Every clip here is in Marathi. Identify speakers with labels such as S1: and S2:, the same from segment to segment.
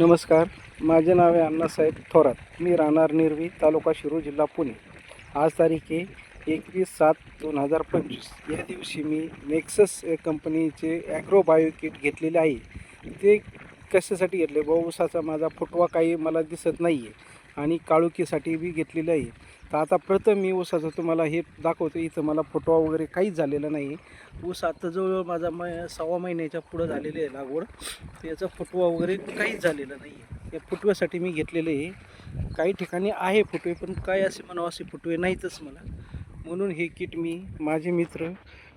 S1: नमस्कार माझे नाव आहे अण्णासाहेब थोरात. मी राहणार निर्वी तालुका शिरूर जिल्हा पुणे. आज तारीख आहे एकवीस सात दोन हजार पंचवीस. या दिवशी मी नेक्सस कंपनीचे ॲग्रो बायो किट घेतलेले आहे. ते कशासाठी घेतले? ऊसाचा माझा फुटवा काही मला दिसत नाही आहे आणि काळुकीसाठी बी घेतलेलं आहे. तर आता प्रथम मी ऊसाचं तुम्हाला हे दाखवतो. इथं मला फुटवा वगैरे काहीच झालेला नाही. आहे ऊस आता जवळजवळ माझा मै सव्वा महिन्याच्या पुढं झालेले आहे लागवड. तर याचा फुटवा वगैरे काहीच झालेला नाही आहे. या फुटव्यासाठी मी घेतलेले आहे. काही ठिकाणी आहे फुटवे पण काय असे म्हणावं असे फुटवे नाहीतच मला. म्हणून हे किट मी माझे मित्र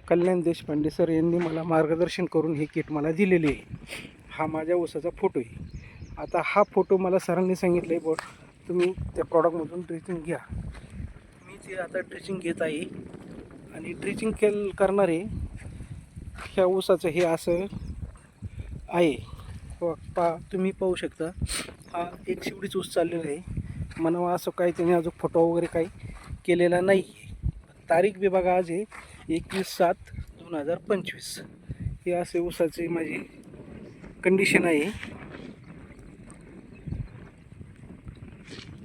S1: कल्याण देशपांडे सर यांनी मला मार्गदर्शन करून हे किट मला दिलेले आहे. हा माझ्या ऊसाचा फोटो आहे. आता हा फोटो मला सरांनी सांगितलं आहे बट तुम्ही त्या प्रॉडक्टमधून ड्रेसिंग घ्या. मी ते आता ड्रेसिंग घेत आहे आणि ड्रेसिंग केल करणारे ह्या ऊसाचं हे असं आहे. पा तुम्ही पाहू शकता हा एक शिवडीच ऊस चाललेला आहे. म्हणावा असं काही त्याने अजून फोटो वगैरे काही केलेला नाही आहे तारीख विभाग आज आहे एकवीस सात दोन हजार पंचवीस. हे असे ऊसाचे माझी कंडिशन आहे.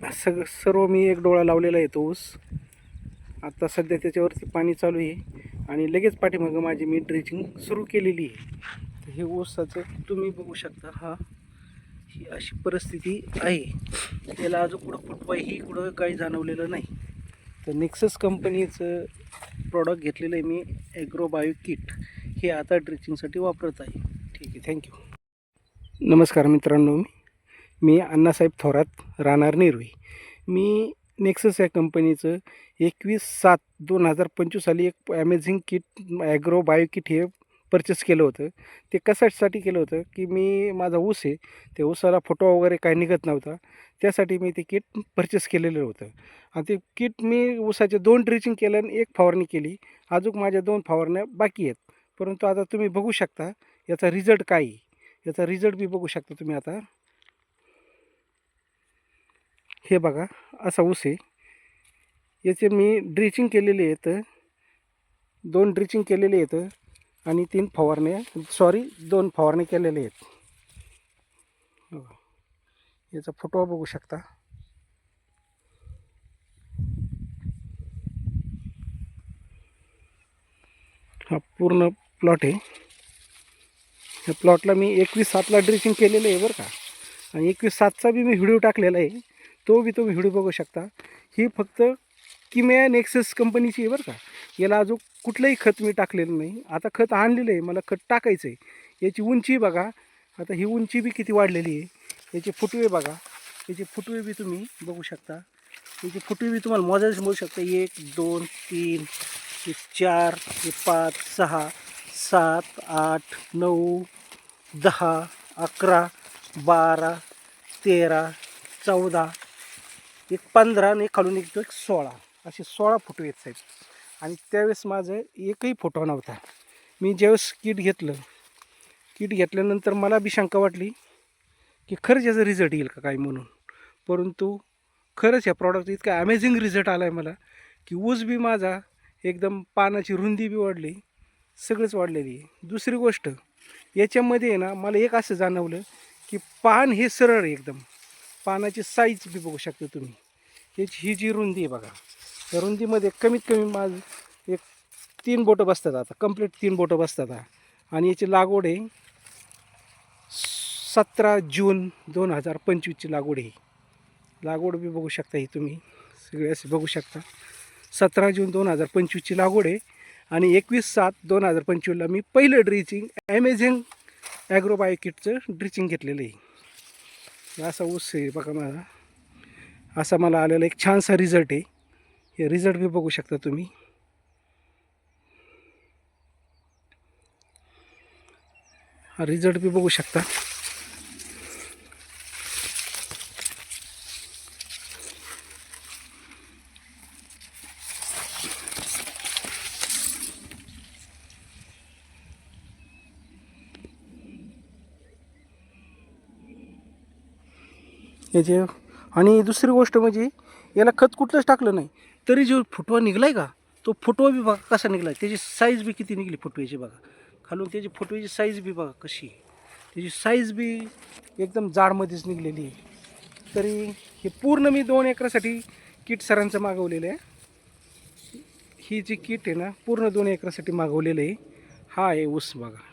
S1: सग सर्व मी एक डोळा लावलेला आहे तो ऊस. आता सध्या त्याच्यावरती पाणी चालू आहे. आणि लगेच पाठीमागं माझी मी ड्रेचिंग सुरू केलेली आहे. तर हे ऊसाचं तुम्ही बघू शकता हा ही अशी परिस्थिती आहे. त्याला अजून कुठं फुटवाही कुठं काही जाणवलेलं नाही. तर नेक्सस कंपनीचं प्रॉडक्ट घेतलेलं आहे मी ॲग्रोबायो किट हे आता ड्रेचिंगसाठी वापरत आहे. ठीक आहे थँक्यू नमस्कार मित्रांनो मी मी अण्णासाहेब थोरात राहणार नेरवी. मी नेक्सस या कंपनीचं एकवीस सात दोन हजार पंचवीस साली एक amazing kit agro bio kit हे परचेस केलं होतं. ते कशासाठी केलं होतं की मी माझा ऊस आहे त्या ऊसाला फोटो वगैरे काय निघत नव्हता. त्यासाठी मी ते किट परचेस केलेलं होतं. आणि ते किट मी ऊसाचे दोन ड्रिचिंग केलं आणि एक फवारणी केली. अजून माझ्या दोन फवारण्या बाकी आहेत. परंतु आता तुम्ही बघू शकता याचा रिझल्ट काय आहे. याचा रिझल्ट बी बघू शकता तुम्ही आता. हे बघा असा ऊस आहे. याचे मी ड्रिचिंग केलेले आहेत. दोन ड्रिचिंग केलेले आहेत आणि तीन फवारण्या सॉरी दोन फवारणे केलेले आहेत. याचा फोटो बघू शकता. हा पूर्ण प्लॉट आहे. या प्लॉटला मी एकवीस सातला ड्रिचिंग केलेलं आहे बरं का. आणि एकवीस सातचा बी मी व्हिडिओ टाकलेला आहे. तो बी तुम्ही व्हिडिओ बघू शकता. ही फक्त किमया नेक्सस कंपनीची आहे बरं का. याला अजून कुठलंही खत मी टाकलेलं नाही. आता खत आणलेलं आहे. मला खत टाकायचं आहे. याची उंची बघा. आता ही उंची बी किती वाढलेली आहे. याचे फुटवे बघा. याचे फुटवे बी तुम्ही बघू शकता. याचे फुटवे बी तुम्हाला मोजायला बघू शकता. एक दोन तीन हे चार हे पाच सहा सात आठ नऊ दहा अकरा बारा तेरा चौदा एक पंधरा आणि खालून एक एक सोळा. असे सोळा फोटो येत साहेब. आणि त्यावेळेस माझं एकही फोटो नव्हता. मी ज्यावेळेस किट घेतलं किट घेतल्यानंतर मला बी शंका वाटली की खरंच याचा रिझल्ट येईल का काय म्हणून. परंतु खरंच या प्रॉडक्ट इतका अमेझिंग रिझल्ट आला आहे मला की ऊस बी माझा एकदम पानाची रुंदी बी वाढली सगळंच वाढलेली आहे. दुसरी गोष्ट याच्यामध्ये आहे ना मला एक असं जाणवलं की पान हे सरळ आहे एकदम. पानाची साईज बी बघू शकता तुम्ही. याची ही जी रुंदी आहे बघा. त्या रुंदीमध्ये कमीत कमी माझ एक तीन बोटं बसतात आता. कंप्लीट तीन बोटं बसतात आणि याची लागवड आहे सतरा जून दोन हजार पंचवीसची लागवड आहे. लागवड बी बघू शकता ही तुम्ही. सगळे असे बघू शकता. सतरा जून दोन हजार पंचवीसची लागवड आहे. आणि एकवीस सात दोन हजार पंचवीसला मी पहिलं ड्रिचिंग ॲमेझिंग ॲग्रोबायोकिटचं ड्रिचिंग घेतलेलं आहे. असा ऊस आहे बघा माझा असा मला आलेला एक छानसा रिझल्ट आहे. हे रिझल्ट बी बघू शकता तुम्ही. हा रिझल्ट बी बघू शकता. याचे. आणि दुसरी गोष्ट म्हणजे याला खत कुठलंच टाकलं नाही. तरी जो फुटवा निघला आहे का तो फुटवा बी बघा कसा निघला त्याची साईज बी किती निघली फुटव्याची बघा. खालून त्याची फुटव्याची साईज बी बघा कशी. त्याची साईज बी एकदम जाडमध्येच निघलेली आहे. तरी हे पूर्ण मी दोन एकरासाठी किट सरांचं मागवलेलं आहे. ही जी किट आहे ना पूर्ण दोन एकरासाठी मागवलेलं आहे. हा आहे ऊस बघा.